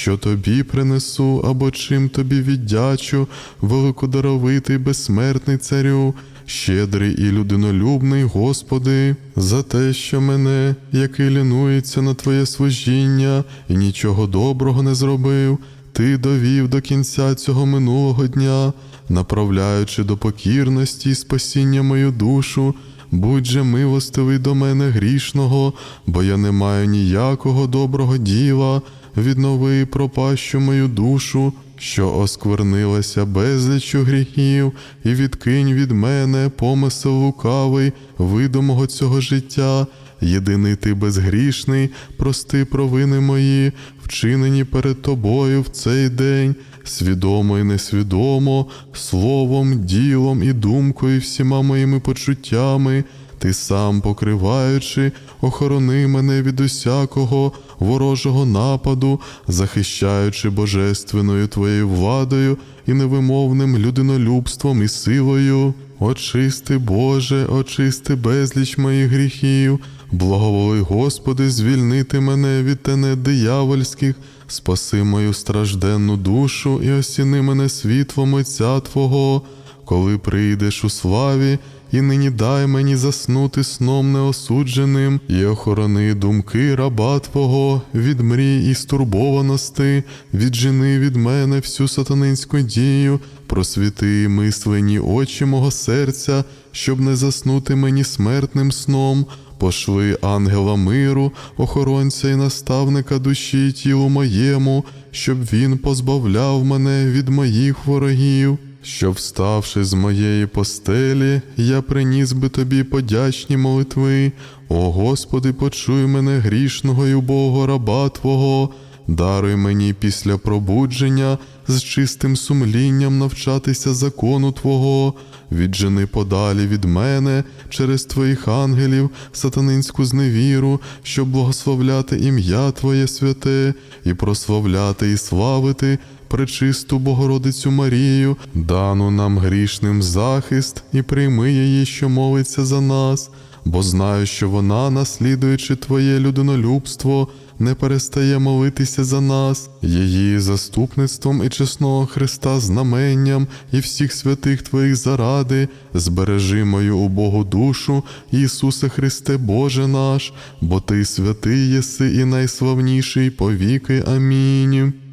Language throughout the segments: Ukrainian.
Що тобі принесу, або чим тобі віддячу, великодаровитий безсмертний царю, щедрий і людинолюбний, Господи, за те, що мене, який лінується на Твоє служіння, і нічого доброго не зробив, Ти довів до кінця цього минулого дня, направляючи до покірності і спасіння мою душу. Будь же милостивий до мене грішного, бо я не маю ніякого доброго діла, віднови пропащу мою душу, що осквернилася безліччю гріхів, і відкинь від мене помисел лукавий, видимого цього життя. Єдиний ти безгрішний, прости провини мої, вчинені перед тобою в цей день, свідомо і несвідомо, словом, ділом і думкою, всіма моїми почуттями. Ти сам покриваючи, охорони мене від усякого ворожого нападу, захищаючи божественною твоєю владою і невимовним людинолюбством і силою. Очисти, Боже, очисти безліч моїх гріхів, благоволи, Господи, звільнити мене від тенет диявольських, спаси мою стражденну душу і осіни мене світлом Отця Твого, коли прийдеш у славі, і нині дай мені заснути сном неосудженим, і охорони думки раба Твого від мрій і стурбованости, віджени від мене всю сатанинську дію, просвіти мислені очі мого серця, щоб не заснути мені смертним сном. Пошли ангела миру, охоронця і наставника душі тілу моєму, щоб він позбавляв мене від моїх ворогів. Щоб, вставши з моєї постелі, я приніс би тобі подячні молитви. О Господи, почуй мене грішного й убого раба Твого, даруй мені після пробудження з чистим сумлінням навчатися закону Твого, віджени подалі від мене через Твоїх ангелів сатанинську зневіру, щоб благословляти ім'я Твоє святе, і прославляти і славити пречисту Богородицю Марію, дану нам грішним захист, і прийми її, що молиться за нас, бо знаю, що вона, наслідуючи Твоє людинолюбство, не перестає молитися за нас, її заступництвом і чесного Христа знаменням і всіх святих Твоїх заради, збережи мою убогу душу, Ісусе Христе Боже наш, бо Ти святий єси і найславніший повіки. Амінь.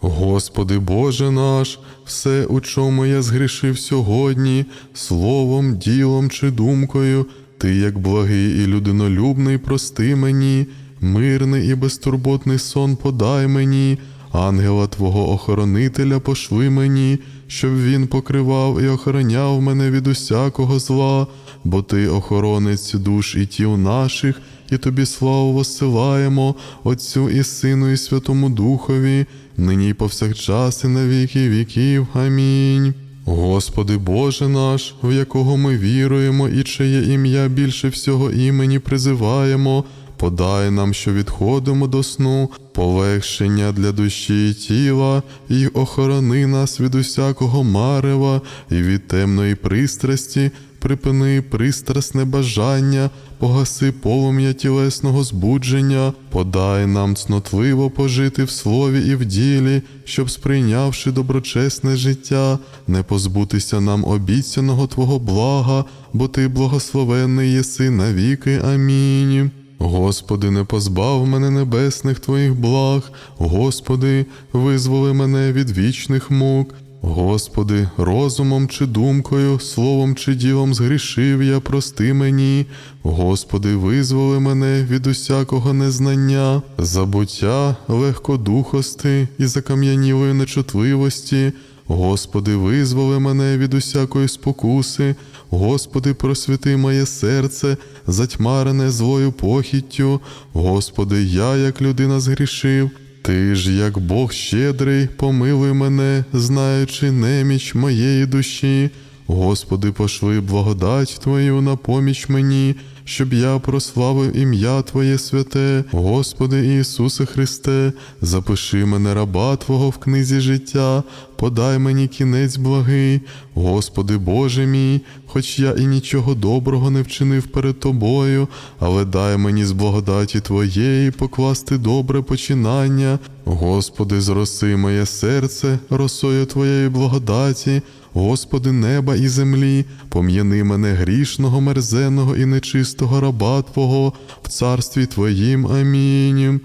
Господи Боже наш, все, у чому я згрішив сьогодні, словом, ділом чи думкою, Ти, як благий і людинолюбний, прости мені, мирний і безтурботний сон подай мені, ангела Твого охоронителя пошли мені, щоб він покривав і охороняв мене від усякого зла, бо Ти охоронець душ і тіл наших, і тобі славу воссилаємо, Отцю і Сину, і Святому Духові, нині й повсякчас і на віки віків. Амінь. Господи Боже наш, в якого ми віруємо, і чиє ім'я більше всього імені призиваємо, подай нам, що відходимо до сну, полегшення для душі і тіла, і охорони нас від усякого марева і від темної пристрасті, припини пристрасне бажання, погаси полум'я тілесного збудження, подай нам цнотливо пожити в слові і в ділі, щоб, сприйнявши доброчесне життя, не позбутися нам обіцяного Твого блага, бо Ти благословенний єси навіки. Амінь. Господи, не позбав мене небесних Твоїх благ, Господи, визволи мене від вічних мук. Господи, розумом чи думкою, словом чи ділом згрішив я, прости мені. Господи, визволи мене від усякого незнання, забуття, легкодухости і закам'янілої нечутливості. Господи, визволи мене від усякої спокуси, Господи, просвіти моє серце, затьмарене злою похіттю. Господи, я, як людина, згрішив. Ти ж, як Бог щедрий, помилуй мене, знаючи неміч моєї душі. Господи, пошли благодать Твою на поміч мені, щоб я прославив ім'я Твоє святе, Господи Ісусе Христе, запиши мене раба Твого в книзі життя, подай мені кінець благий, Господи Боже мій, хоч я і нічого доброго не вчинив перед тобою, але дай мені з благодаті Твоєї покласти добре починання. Господи, зроси моє серце, росою Твоєї благодаті, Господи неба і землі, пом'яни мене грішного, мерзеного і нечистого раба Твого в царстві Твоїм. Амінь.